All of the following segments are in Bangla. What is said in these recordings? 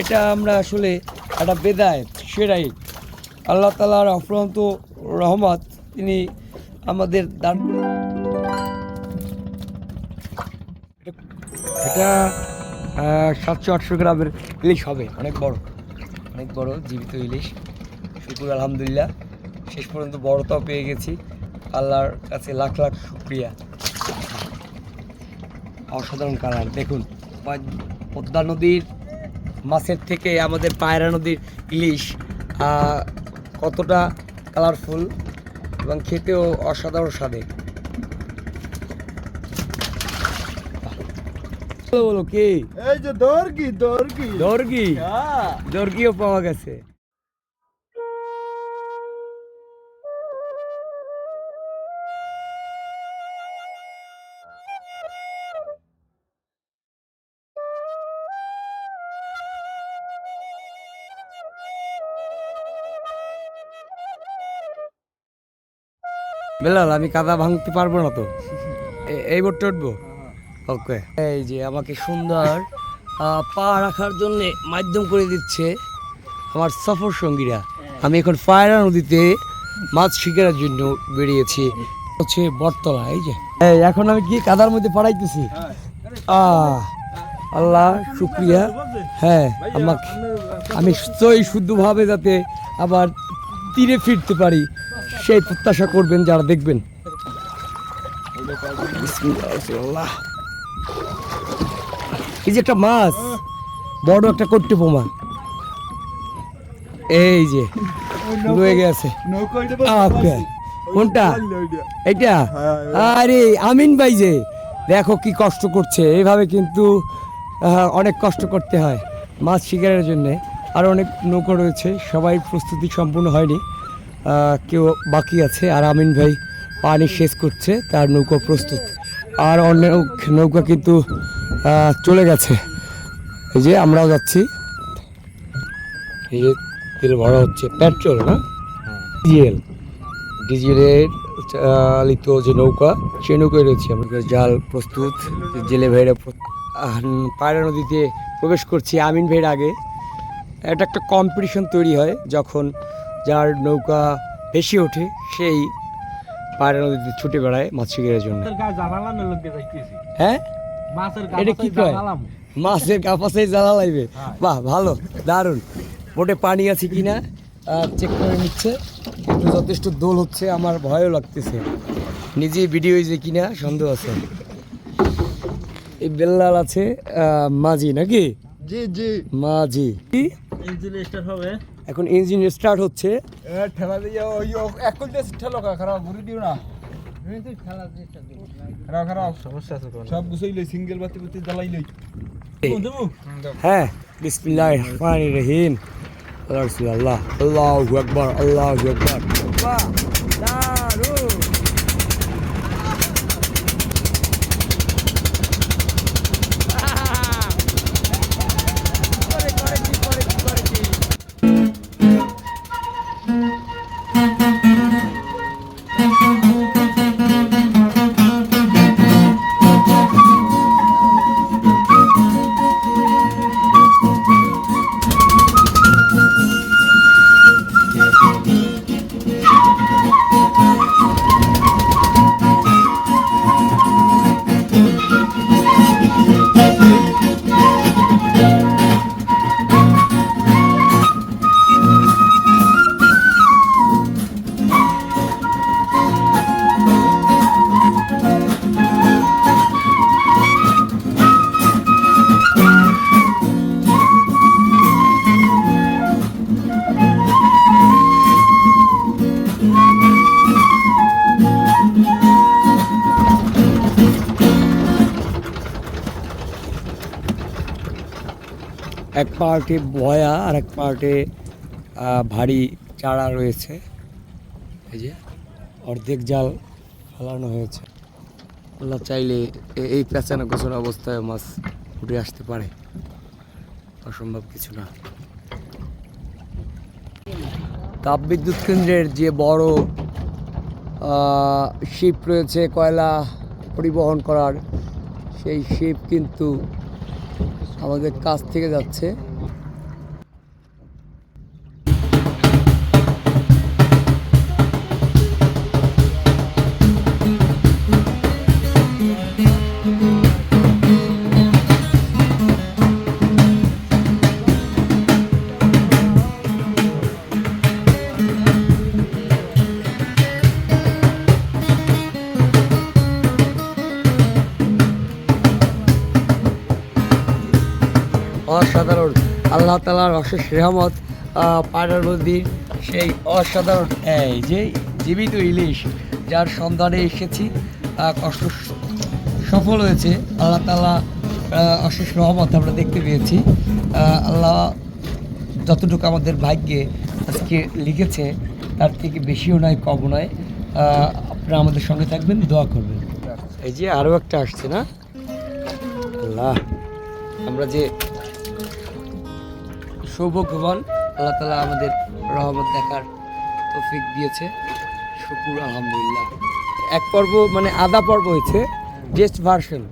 এটা আমরা আসলে একটা বেদায়ত, সেরাই। আল্লাহ তালার অফরন্ত রহমত, তিনি আমাদের দান এটা সাতশো আটশো গ্রামের ইলিশ হবে, অনেক বড়। অনেক বড়, জীবিত ইলিশ। শুকুর, আলহামদুলিল্লাহ। শেষ পর্যন্ত বড়টাও পেয়ে গেছি। আল্লাহর কাছে লাখ লাখ শুক্রিয়া। অসাধারণ কালার, দেখুন। পদ্মা নদীর মাছের থেকে আমাদের পায়রা নদীর ইলিশ কতটা কালারফুল এবং খেতেও অসাধারণ স্বাদে। বলো, কি? এই যে দর্গি দর্গি। দর্গি? হ্যাঁ। দর্গিও পাওয়া গেছে। বেলাল, আমি কাদা ভাঙতে পারব না তো। এই বোটটা উঠবো? ওকে। এই যে আমাকে সুন্দর পা রাখার জন্য মাধ্যম করে দিচ্ছে আমার সফর সঙ্গীরা। আমি এখন পায়রা নদীতে মাছ শিকারের জন্য বেরিয়েছি। হচ্ছে বটতলা, এই যে। এখন আমি কি কাদার মধ্যে পাড়াইতেছি? আহ আল্লাহ, শুক্রিয়া। হ্যাঁ আমাকে আমি সই শুদ্ধভাবে যাতে আবার তীরে ফিরতে পারি। সেই প্রত্যাশা করবেন যারা দেখবেন। এই যে একটা মাছ, বড় একটা কট্টি পোমা এই যে, রয়ে গেছে। কোনটা? এটা আরে, আমিন ভাই যে। দেখো কি কষ্ট করছে। এইভাবে কিন্তু অনেক কষ্ট করতে হয় মাছ শিকারের জন্য। আর অনেক নৌকা রয়েছে। সবাই প্রস্তুতি সম্পূর্ণ হয়নি। কেউ বাকি আছে। আর আমিন ভাই পানি শেষ করছে, তার নৌকা প্রস্তুত। আর অনেক নৌকা কিন্তু চলে গেছে। এই যে আমরাও যাচ্ছি। এই যে তেল ভরা হচ্ছে, পেট্রোল না? ডিজেল। ডিজেলের চালিত যে নৌকা, সেই নৌকায় রয়েছে আমরা। জাল প্রস্তুত, জেলে ভাইরা পায়রা নদীতে প্রবেশ করছি আমিন ভাইয়ের আগে। এটা একটা কম্পিটিশন তৈরি হয়, যখন যার নৌকা বেশি ওঠে সেই পায়রা নদীতে ছুটে বেড়ায় মাছ শিকারের জন্য। হ্যাঁ? এটা কি কয়? মাছের কাপাসে জ্বালা লাগবে হ্যাঁ। বাহ ভালো দারুণ। বোটে পানি আছে কিনা চেক করে নিচ্ছে। কিন্তু যথেষ্ট দোল হচ্ছে আমার ভয়ও লাগতেছে। নিজে ভিডিও হয়েছে কিনা সন্দেহ আছে। এই বেল্লাল আছে আহ, মাঝি নাকি? জি জি। মাঝি। কি? ইঞ্জিন হবে। এখন ইঞ্জিন স্টার্ট হচ্ছে। ঠেলা দিয়ে ওই এক ঠেলো কা খারাপ ঘুরে দিও না। খারাপ খারাপ। সমস্যা সব গুছাই লই সিঙ্গেল বাতি বাতি জ্বালাই লই। দেবো? হ্যাঁ বিসমিল্লাহ রহমান রহিম। আল্লাহ আল্লাহু আকবার আল্লাহু আকবার। পার্টে বয়া আর এক পার্টে ভারী চারা রয়েছে। এই যে, অর্ধেক জাল ফেলানো হয়েছে। আল্লাহ চাইলে এই পেঁচানো গোছানো অবস্থায় মাছ উঠে আসতে পারে। অসম্ভব কিছু না। তাপবিদ্যুৎ কেন্দ্রের যে বড় শিপ রয়েছে কয়লা পরিবহন করার, সেই শিপ কিন্তু আমাদের কাছ থেকে যাচ্ছে। অসাধারণ। আল্লাহ তালার অশেষ রেহমত পায়রার নদীর সেই অসাধারণ, এই যে জীবিত ইলিশ, যার সন্ধানে এসেছি কষ্ট সফল হয়েছে। আল্লাহ তালা অশেষ রহমত আমরা দেখতে পেয়েছি। আল্লাহ যতটুকু আমাদের ভাগ্যে আজকে লিখেছে, তার থেকে বেশিও নয়, কমও নয়। আপনারা আমাদের সঙ্গে থাকবেন, দোয়া করবেন। এই যে আরও একটা আসছে না? আল্লাহ, আমরা যে সৌভাগ্যবান আল্লাহ তালা আমাদের রহমত দেখার তৌফিক দিয়েছে। শুকুর আলহামদুলিল্লাহ। এক পর্ব মানে আধা পর্ব হয়েছে জেস্ট ভার্সন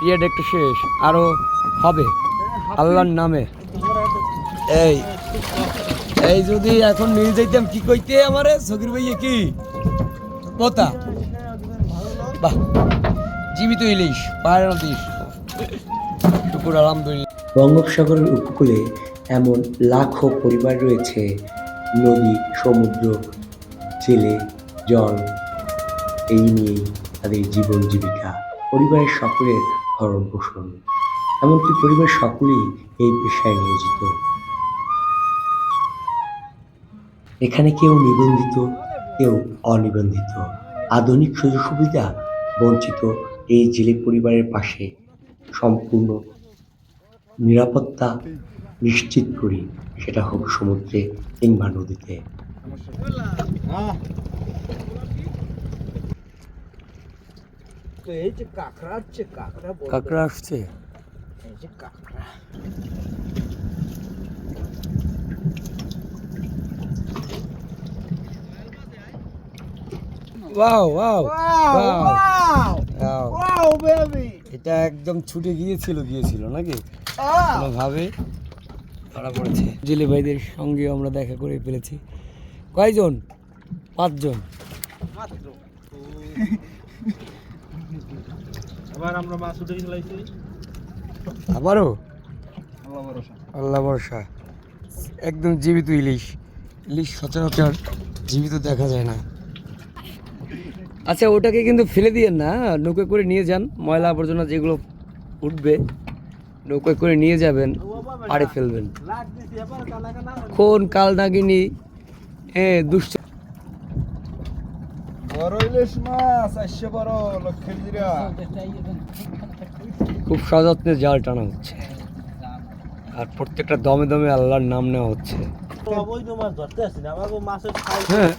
পিরিয়ড একটা শেষ। আরও হবে। আল্লাহর নামে। এই এই যদি এখন নিয়ে যাইতাম কি কইতে আমারে? সকির ভাইয়ে কি? পোতা। বাহ জীবিত ইলিশ পায়ের নদীর শুকুর আলহামদুলিল্লাহ। বঙ্গোপসাগরের উপকূলে এমন লাখো পরিবার রয়েছে। নদী, সমুদ্র, জেলে, জল, এই নিয়েই তাদের জীবন জীবিকা। পরিবারের সকলের ভরণ পোষণ। এমনকি পরিবারের সকলেই এই পেশায় নিয়োজিত। এখানে কেউ নিবন্ধিত, কেউ অনিবন্ধিত। আধুনিক সুযোগ সুবিধা বঞ্চিত এই জেলে পরিবারের পাশে সম্পূর্ণ নিরাপত্তা নিশ্চিত করি সেটা হোক সমুদ্রে কিংবা নদীতে। তো এই যে কাঁকড়া আসছে এই যে কাঁকড়া। Wow wow. Wow. Wow. Wow baby. এটা একদম ছুটে গিয়েছিল গিয়েছিল নাকি? কোনোভাবে ধরা পড়েছে। জেলে ভাইদের সঙ্গে আমরা দেখা করে ফেলেছি। কয়জন? পাঁচজন। আবার আমরা মাছ উঠে গেলাইছি আবারও? আল্লাহ ভরসা। একদম জীবিত ইলিশ। ইলিশ সচরাচর জীবিত দেখা যায় না। আচ্ছা ওটাকে কিন্তু ফেলে দিয়েন না। নৌকা করে নিয়ে যান। ময়লা আবর্জনা যেগুলো উঠবে। নৌকা করে নিয়ে যাবেন পাড়ে ফেলবেন। কানা কাল নাগিনী হ্যাঁ দুষ্ট। মাছ বড় খুব সযত্নে জাল টানা হচ্ছে। আর প্রত্যেকটা দমে দমে আল্লাহর নাম নেওয়া হচ্ছে। হ্যাঁ।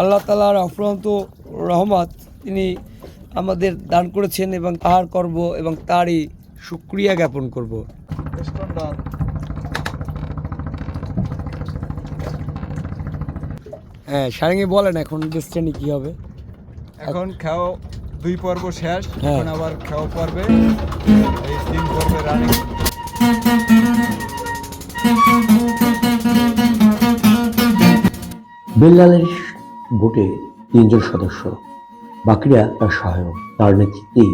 আল্লাহ তালার অফ্রান্ত রহমত তিনি আমাদের দান করেছেন এবং তাহার করব এবং তারই সুক্রিয়া জ্ঞাপন করব। হ্যাঁ সারেঙ্গে বলেন এখন ডেস্টিনি কি হবে? এখন খাও দুই পর্ব শেষ হ্যাঁ। এখন আবার খাও পর্বে এই তিন পর্বে রানিং বেল্লালের বোটে তিনজন সদস্য। বাকিরা তার সহায়ক, তার নেতৃত্বেই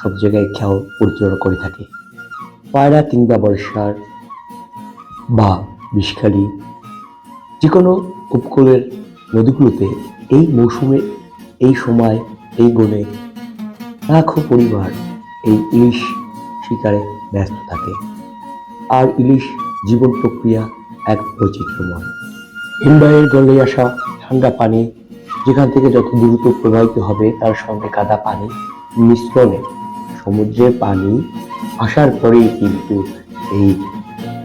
সব জায়গায় খেয়াল পরিচালনা করে থাকে। পায়রা কিংবা বর্ষার বা বিষখালি যে কোনো উপকূলের নদীগুলোতে এই মৌসুমে, এই সময়, এই গণে লাখো পরিবার এই ইলিশ শিকারে ব্যস্ত থাকে। আর ইলিশ জীবন প্রক্রিয়া এক বৈচিত্র্যময়। হিমবাহের গলে আসা ঠান্ডা পানি যেখান থেকে যত দ্রুত প্রবাহিত হবে, তার সঙ্গে কাদা পানি, মিশ্রণে সমুদ্রের পানি আসার পরেই কিন্তু এই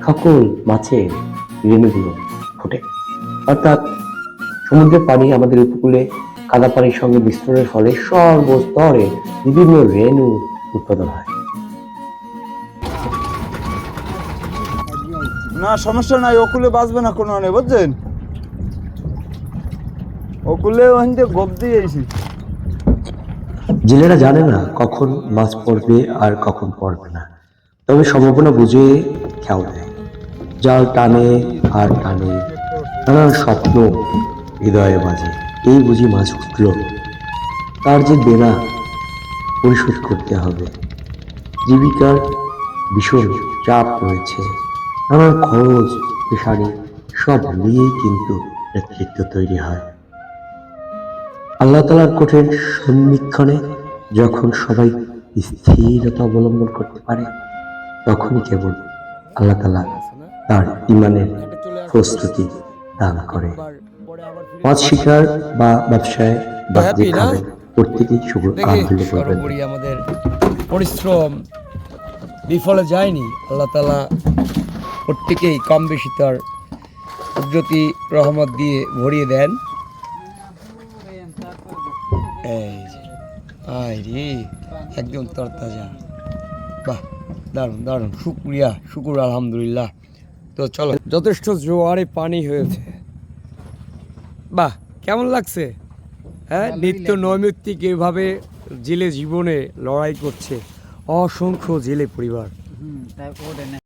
সকল মাছের রেণুগুলো ফোটে। অর্থাৎ সমুদ্রের পানি আমাদের উপকূলে কাদা পানির সঙ্গে মিশ্রণের ফলে সর্বস্তরে বিভিন্ন রেণু উৎপাদন হয়। না, সমস্যা নাই ওকুলে বাঁচবে না কোনো নেই, বুঝছেন? জেলেরা জানে না কখন মাছ পড়বে আর কখন পড়বে না। তবে সম্ভাবনা বুঝে খেয়াল দেয় জাল টানে আর টানে, নানান স্বপ্ন হৃদয়ে বাজে এই বুঝি মাছ উঠল। তার যে দেনা পরিশোধ করতে হবে। জীবিকার ভীষণ চাপ রয়েছে। নানান খরচ পেশারি সব মিলিয়েই কিন্তু নেতৃত্ব তৈরি হয়। আল্লাহ তালার কঠিন সন্নিক্ষণে যখন সবাই স্থিরতা অবলম্বন করতে পারে তখনই কেবল আল্লাহ তালা তার ইমানের প্রস্তুতি দান করে। মাছ শিকার বা ব্যবসায় বা? যেখানে প্রত্যেকেই শুভ আহ্বান করবেন। আমাদের পরিশ্রম বিফলে যায়নি। আল্লাহ তালা প্রত্যেকেই কম বেশি তার কুদরতি রহমত দিয়ে ভরিয়ে দেন। এই যে আয় রে একদম তরতাজা। বাহ দারুণ দারুণ শুক্রিয়া শুকুর আলহামদুলিল্লাহ। তো চলো। যথেষ্ট জোয়ারে পানি হয়েছে। বাহ কেমন লাগছে? হ্যাঁ নিত্য নৈমিত্তিক এভাবে জেলে জীবনে লড়াই করছে। অসংখ্য জেলে পরিবার।